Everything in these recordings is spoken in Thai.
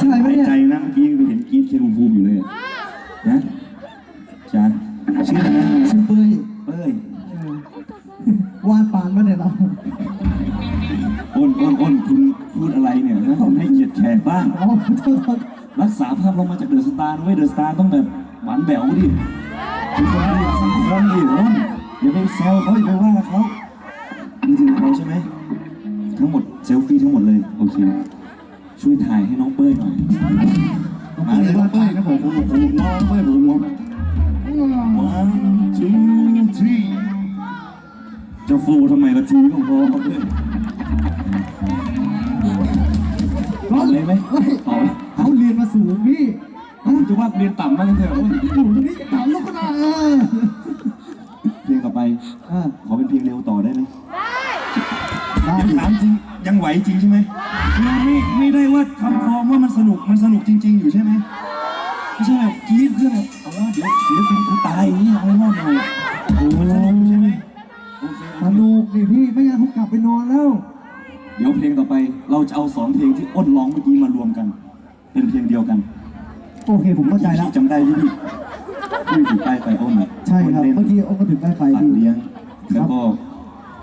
ชายปะหายเนี่ยใจนะเมื่อกี้ไปเห็นกรีดเคนภูมิอยู่เลยนะจานชื่ออะไรนะชื่อเป้ยเป้ยวาดปานมาเนี่ยเราอ้นอ้นอ้นคุณพูดอะไรเนี่ยนะผมให้เกียรติแขกบ้าง อ๋อขอโทษขอโทษรักษาภาพเรามาจากเดอะสตาร์นะเว้ยเดอะสตาร์ต้องแบบหวานแบวดิเป็นคนดีสังคมดิอ้นอย่าไปแซวเขาอย่าไปว่าเขามือถือเขาใช่ไหมทั้งหมดเซลฟี่ทั้งหมดเลยโอเค ช่วยถ่ายให้น้องเป้ยหน่อย มาเลยน้องเป้ยนะผมผมผมน้องเป้ยผมผม one two three จะฟูทำไมละทีก็พอเขาเลยต่อเลยไหมเฮ้ยเขาเรียนมาสูงพี่จะว่าเรียนต่ำมากเลยเถอะโอ้ยอยู่ต ที่อ้นร้องเมื่อกี้มารวมกัน เป็นเพลงเดียวกันโอเคผมเข้าใจแล้ว พี่จำได้ที่พี่พี่ถือป้ายไฟอ้นอะใช่ครับนเมื่อกี้องค์ก็ถึงได้ไฟสัตว์พี่เลี้ยงแล้วก็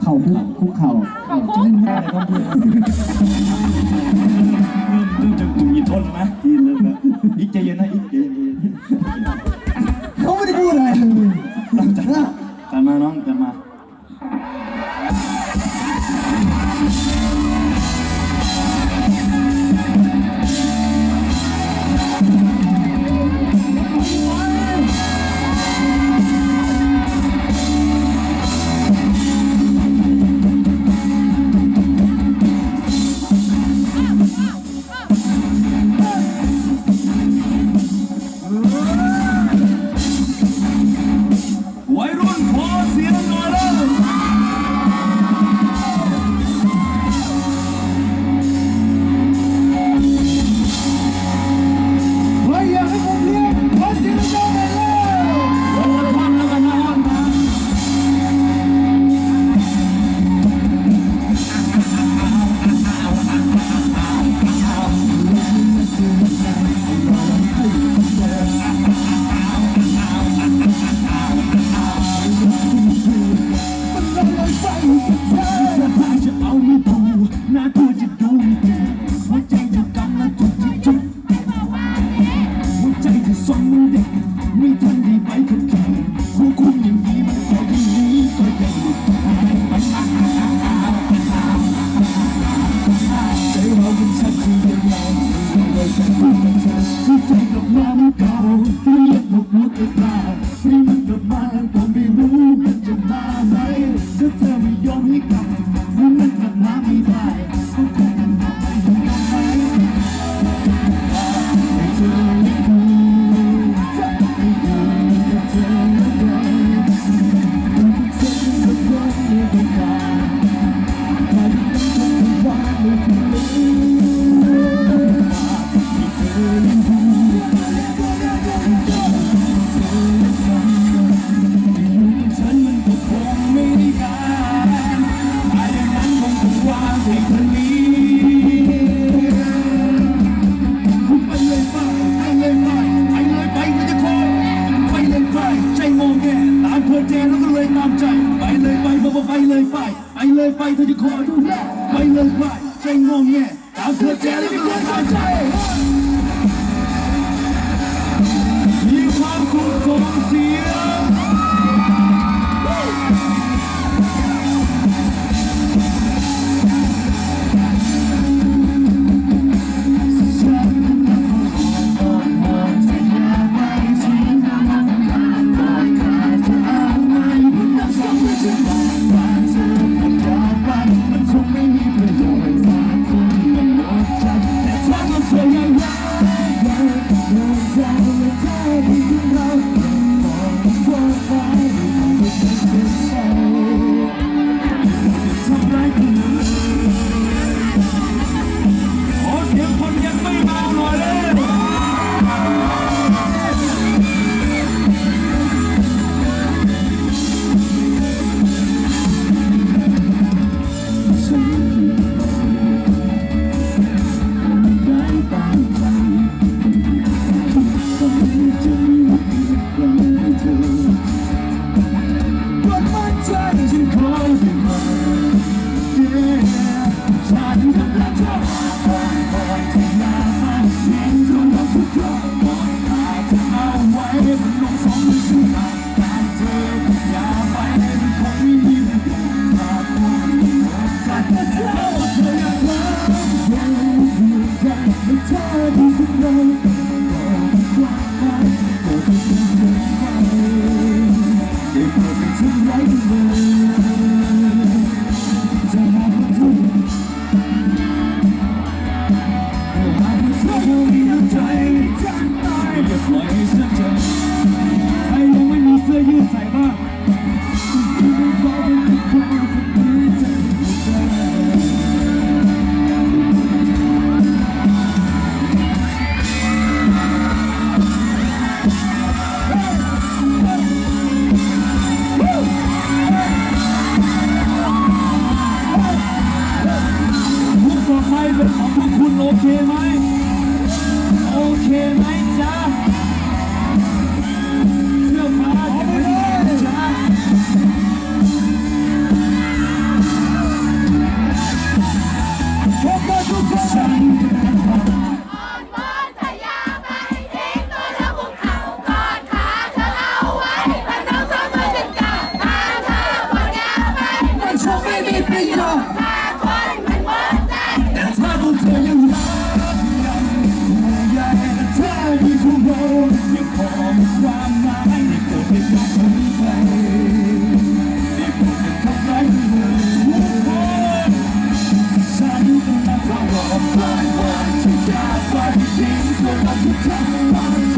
เข่าคุกคุกเข่าจะเล่นไม่ได้ครับพี่เริ่มเริ่มจะจุยทนนะทีเริ่มแล้วอีกใจเย็นนะอีกใจเย็น ไปเลยไปเธอจะคอยดูไปเลยไปใจงงแงตามเธอแจแล้วก็ลงตามใจมีความคุ้มคงสี ของกคุณโอเคไหม But it seems no one can tell